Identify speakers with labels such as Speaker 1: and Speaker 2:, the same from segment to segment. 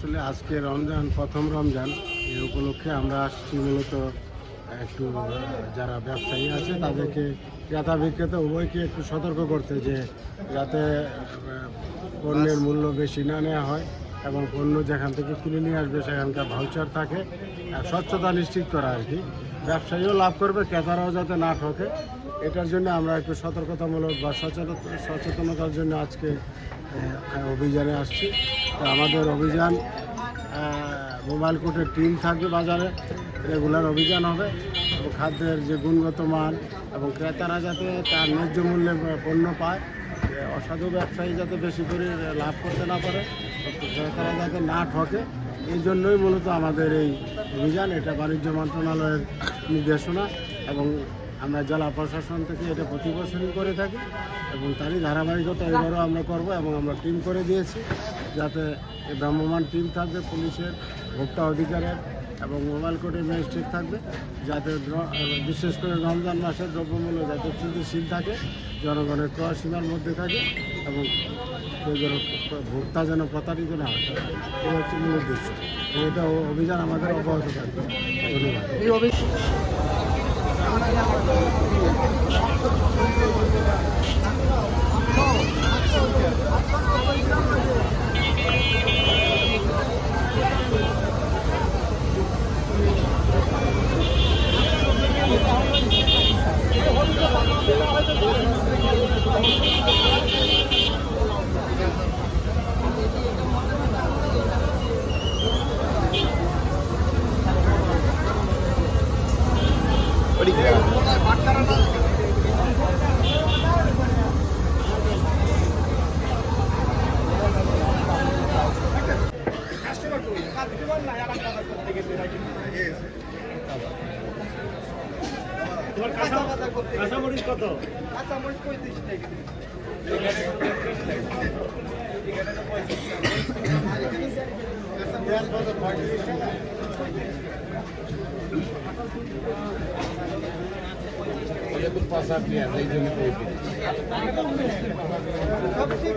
Speaker 1: আসলে আজকে রমজান, প্রথম রমজান। এ উপলক্ষে আমরা আসছি মূলত একটু যারা ব্যবসায়ী আছে, তাদেরকে ক্রেতা বিক্রেতা উভয়কে একটু সতর্ক করতে যে যাতে পণ্যের মূল্য বেশি না নেওয়া হয় এবং পণ্য যেখান থেকে কিনে নিয়ে আসবে সেখানকার ভাউচার থাকে। স্বচ্ছতা নিশ্চিত করা আর কি। ব্যবসায়ীও লাভ করবে, ক্রেতারাও যাতে না ঠকে। এটার জন্য আমরা একটু সতর্কতামূলক বা সচেতন, সচেতনতার জন্য আজকে অভিযানে আসছি। আমাদের অভিযান মোবাইল কোর্টের টিম থাকবে বাজারে, রেগুলার অভিযান হবে। এবং খাদ্যের যে গুণগত মান এবং ক্রেতারা যাতে তার ন্যায্য মূল্যে পণ্য পায় অসাধু ব্যবসায়ী যাতে বেশি করে লাভ করতে না পারে ক্রেতারা যাতে না ঠকে, এই জন্যই মূলত আমাদের এই অভিযান। এটা বাণিজ্য মন্ত্রণালয়ের নির্দেশনা এবং আমরা জেলা প্রশাসন থেকে এটা প্রতি করে থাকি এবং তারই ধারাবাহিকতা এবারও আমরা করব এবং আমরা টিম করে দিয়েছি যাতে ভ্রাম্যমান টিম থাকবে, পুলিশের ভোক্তা অধিকারের এবং মোবাইল কোর্টের ম্যাজিস্ট্রেট থাকবে, যাতে বিশেষ করে রমজান মাসের দ্রব্যমূল্য যাতে স্থিতিশীল থাকে, জনগণের ক্রয় সীমার মধ্যে থাকে এবং যেন ভোক্তা যেন প্রতারিত না হয়। এই হচ্ছে মূল উদ্দেশ্য। এটা অভিযান আমাদের অব্যাহত থাকবে। ধন্যবাদ।
Speaker 2: তোমার কাঁচা
Speaker 3: কাঁচামরিচ কত? কাঁচামরিচ পঁয়ত্রিশ টাকা।
Speaker 2: সব ঠিক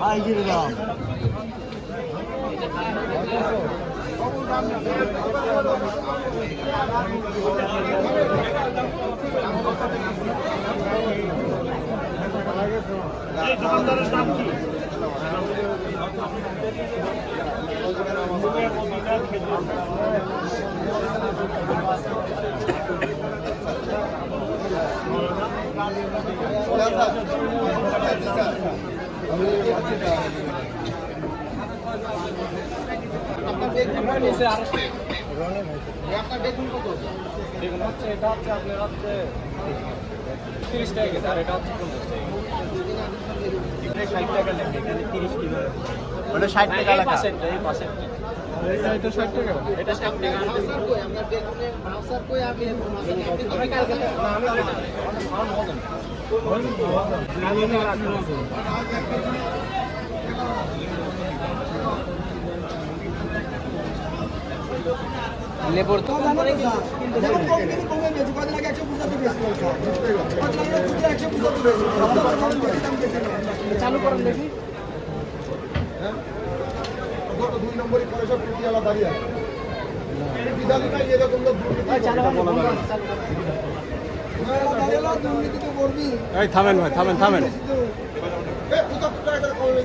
Speaker 2: Hayır lan. Dumanların tam ki. কেন বলো না
Speaker 4: দেখুন হচ্ছে এটা হচ্ছে আপনার হচ্ছে তিরিশ টাকা গেছে আর এটা হচ্ছে পঞ্চাশ টাকা এখানে ষাট টাকা লেখা এখানে তিরিশ কিলো
Speaker 2: ওটা ষাট টাকা লেখা।
Speaker 4: ষাট টাকা? রাখব। লেবুর তো
Speaker 3: কদিন আগে একশো পঁচাত্তর
Speaker 4: চালু করেন দেখি।
Speaker 3: দুই নম্বরই করে সব দাঁড়িয়ে আছে এরকম দুর্নীতি করবি
Speaker 1: এই থামেন ভাই থামেন থামেন।
Speaker 3: এ, পঁচাত্তর টাকা করে কমে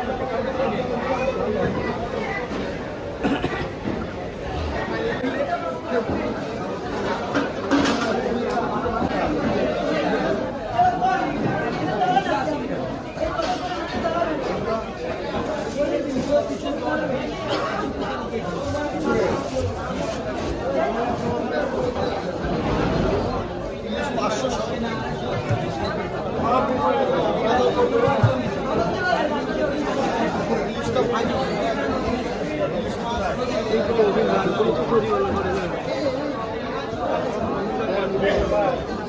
Speaker 2: Thank you.